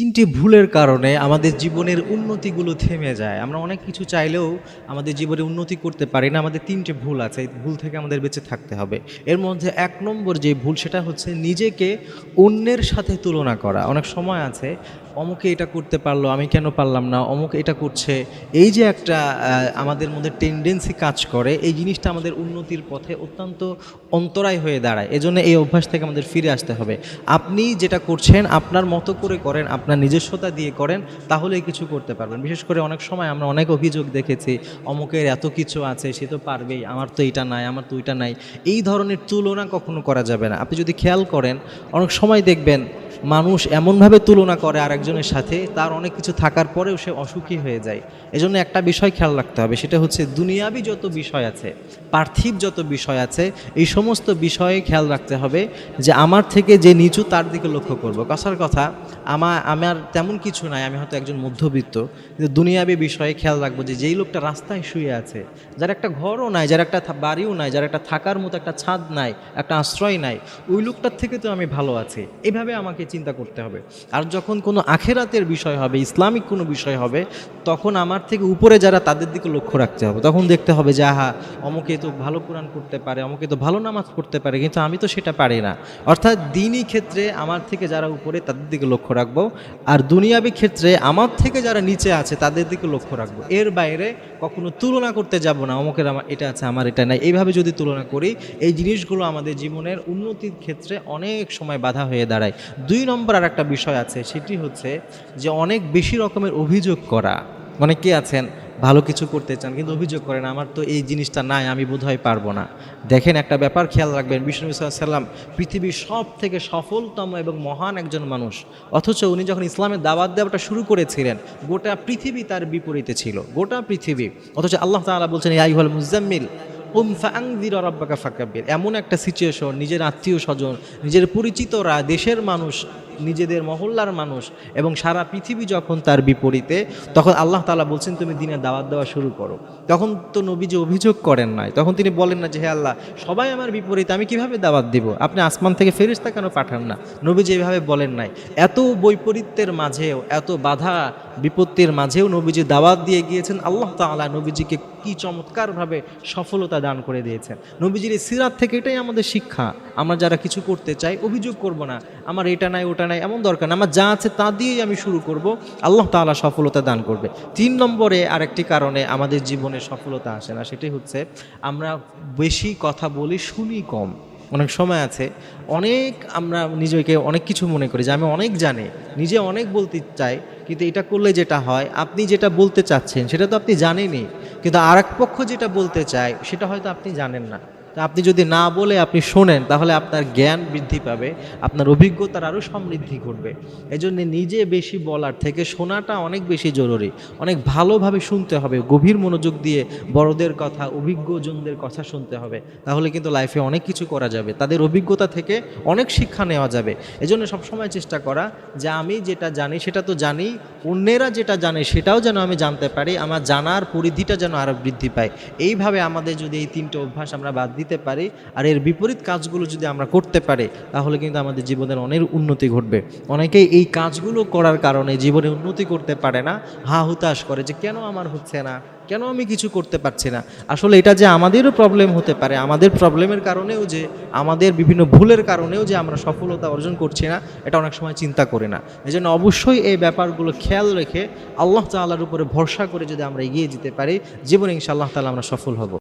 তিনটি ভুলের কারণে আমাদের জীবনের উন্নতিগুলো থেমে যায়। আমরা অনেক কিছু চাইলেও আমাদের জীবনে উন্নতি করতে পারি না। আমাদের তিনটে ভুল আছে, এই ভুল থেকে আমাদের বেঁচে থাকতে হবে। এর মধ্যে এক নম্বর যে ভুল, সেটা হচ্ছে নিজেকে অন্যের সাথে তুলনা করা। অনেক সময় আছে অমুকে এটা করতে পারল, আমি কেন পারলাম না, অমুক এটা করছে। এই যে একটা আমাদের মধ্যে টেন্ডেন্সি কাজ করে, এই জিনিসটা আমাদের উন্নতির পথে অত্যন্ত অন্তরায় হয়ে দাঁড়ায়। এজন্য এই অভ্যাস থেকে আমাদের ফিরে আসতে হবে। আপনি যেটা করছেন, আপনার মতো করে করেন, আপনার নিজস্বতা দিয়ে করেন, তাহলেই কিছু করতে পারবেন। বিশেষ করে অনেক সময় আমরা অনেক অভিযোগ দেখেছি, অমুকের এত কিছু আছে, সে তো পারবেই, আমার তো এটা নাই, আমার তো এটা নাই। এই ধরনের তুলনা কখনো করা যাবে না। আপনি যদি খেয়াল করেন, অনেক সময় দেখবেন মানুষ এমনভাবে তুলনা করে আরেকজনের সাথে, তার অনেক কিছু থাকার পরেও সে অসুখী হয়ে যায়। এজন্য একটা বিষয় খেয়াল রাখতে হবে, সেটা হচ্ছে দুনিয়াবি যত বিষয় আছে, পার্থিব যত বিষয় আছে, এই সমস্ত বিষয়ে খেয়াল রাখতে হবে যে আমার থেকে যে নিচু তার দিকে লক্ষ্য করব। কথার কথা আমার আমার তেমন কিছু নাই, আমি হয়তো একজন মধ্যবিত্ত, কিন্তু দুনিয়াবি বিষয়ে খেয়াল রাখব যে যেই লোকটা রাস্তায় শুয়ে আছে, যার একটা ঘরও নাই, যার একটা বাড়িও নাই, যার একটা থাকার মতো একটা ছাদ নাই, একটা আশ্রয় নাই, ওই লোকটার থেকে তো আমি ভালো আছি। এভাবে আমাকে চিন্তা করতে হবে। আর যখন কোনো আখেরাতের বিষয় হবে, ইসলামিক কোনো বিষয় হবে, তখন আমার থেকে উপরে যারা তাদের দিকে লক্ষ্য রাখতে হবে। তখন দেখতে হবে যে, আহা, অমুকে তো ভালো কোরআন করতে পারে, অমুকে তো ভালো নামাজ পড়তে পারে, কিন্তু আমি তো সেটা পারি না। অর্থাৎ দিনই ক্ষেত্রে আমার থেকে যারা উপরে, তাদের দিকে লক্ষ্য রাখব। আর দুনিয়াবি ক্ষেত্রে আমার থেকে যারা নিচে আছে, তাদের দিকে লক্ষ্য রাখব। এর বাইরে কখনো তুলনা করতে যাব না, অমুকের আমার এটা আছে, আমার এটা নাই। এইভাবে যদি তুলনা করি, এই জিনিসগুলো আমাদের জীবনের উন্নতির ক্ষেত্রে অনেক সময় বাধা হয়ে দাঁড়ায়। দুই নম্বর আর একটা বিষয় আছে, সেটি হচ্ছে যে অনেক বেশি রকমের অভিযোগ করা। অনেকে আছেন, ভালো কিছু করতে চান, কিন্তু অভিযোগ করেন, আমার তো এই জিনিসটা নাই, আমি বোধহয় পারব না। দেখেন একটা ব্যাপার, খেয়াল রাখবেন, বিষ্ণু সাল্লাম পৃথিবীর সব থেকে সফলতম এবং মহান একজন মানুষ। অথচ উনি যখন ইসলামের দাওয়াত দেওয়াটা শুরু করেছিলেন, গোটা পৃথিবী তার বিপরীতে ছিল, গোটা পৃথিবী। অথচ আল্লাহ তাআলা বলছেন ইয়াই হল মুজাম্মিল উম ফাংদির রব্বাকা ফাকাব্বির। এমন একটা সিচুয়েশন নিজের আত্মীয় স্বজন নিজের পরিচিতরা দেশের মানুষ নিজেদের মহল্লার মানুষ এবং সারা পৃথিবী যখন তার বিপরীতে, তখন আল্লাহ তালা বলছেন, তুমি দিনে দাওয়াত দেওয়া শুরু করো। তখন তো নবীজি অভিযোগ করেন নাই, তখন তিনি বলেন না যে, হে আল্লাহ, সবাই আমার বিপরীতে, আমি কীভাবে দাওয়াত দিব? আপনি আসমান থেকে ফেরিস্তা কেন পাঠান না? নবীজি এভাবে বলেন নাই। এত বৈপরীত্যের মাঝেও, এত বাধা বিপত্তির মাঝেও নবীজি দাওয়াত দিয়ে গিয়েছেন, আল্লাহ তাআলা নবীজিকে কি চমৎকারভাবে সফলতা দান করে দিয়েছেন। নবীজির সিরাত থেকে এটাই আমাদের শিক্ষা। আমরা যারা কিছু করতে চাই, অভিযোগ করব না। আমার এটা নাই, ওটা নাই, এমন দরকার আমার যা আছে তা দিয়েই আমি শুরু করব। আল্লাহ তাআলা সফলতা দান করবে। তিন নম্বরে আরেকটি কারণে আমাদের জীবনে সফলতা আসে না সেটি হচ্ছে আমরা বেশি কথা বলি, শুনি কম। অনেক সময় আছে, অনেক আমরা নিজেকে অনেক কিছু মনে করি যে আমি অনেক জানি, নিজে অনেক বলতে চাই, কিন্তু এটা করলে যেটা হয়, আপনি যেটা বলতে চাচ্ছেন, সেটা তো আপনি জানেনই, কিন্তু আর পক্ষ যেটা বলতে চায়, সেটা হয়তো আপনি জানেন না। আপনি যদি না বলে আপনি শোনেন, তাহলে আপনার জ্ঞান বৃদ্ধি পাবে, আপনার অভিজ্ঞতার আরও সমৃদ্ধি ঘটবে। এই জন্য নিজে বেশি বলার থেকে শোনাটা অনেক বেশি জরুরি। অনেক ভালোভাবে শুনতে হবে, গভীর মনোযোগ দিয়ে বড়দের কথা অভিজ্ঞজনদের কথা শুনতে হবে। তাহলে কিন্তু লাইফে অনেক কিছু করা যাবে। তাদের অভিজ্ঞতা থেকে অনেক শিক্ষা নেওয়া যাবে। এজন্য সবসময় চেষ্টা করা যে আমি যেটা জানি, সেটা তো জানি, অন্যেরা যেটা জানে, সেটাও যেন আমি জানতে পারি, আমার জানার পরিধিটা যেন আরও বৃদ্ধি পায়। এইভাবে আমাদের যদি এই তিনটে অভ্যাস আমরা বাদ দিতে পারি আর এর বিপরীত কাজগুলো যদি আমরা করতে পারি, তাহলে কিন্তু আমাদের জীবনের অনেক উন্নতি ঘটবে। অনেকেই এই কাজগুলো করার কারণে জীবনে উন্নতি করতে পারে না, হা হুতাশ করে যে কেন আমার হচ্ছে না? কেন আমি কিছু করতে পারছি না? আসলে এটা যে আমাদেরও প্রবলেম হতে পারে, আমাদের প্রবলেমের কারণেও যে, আমাদের বিভিন্ন ভুলের কারণেও যে আমরা সফলতা অর্জন করছি না, এটা অনেক সময় চিন্তা করি না। এই জন্য অবশ্যই এই ব্যাপারগুলো খেয়াল রেখে আল্লাহ তাআলার উপরে ভরসা করে যদি আমরা এগিয়ে যেতে পারি, জীবনে ইনশাআল্লাহ তাআলা আমরা সফল হব।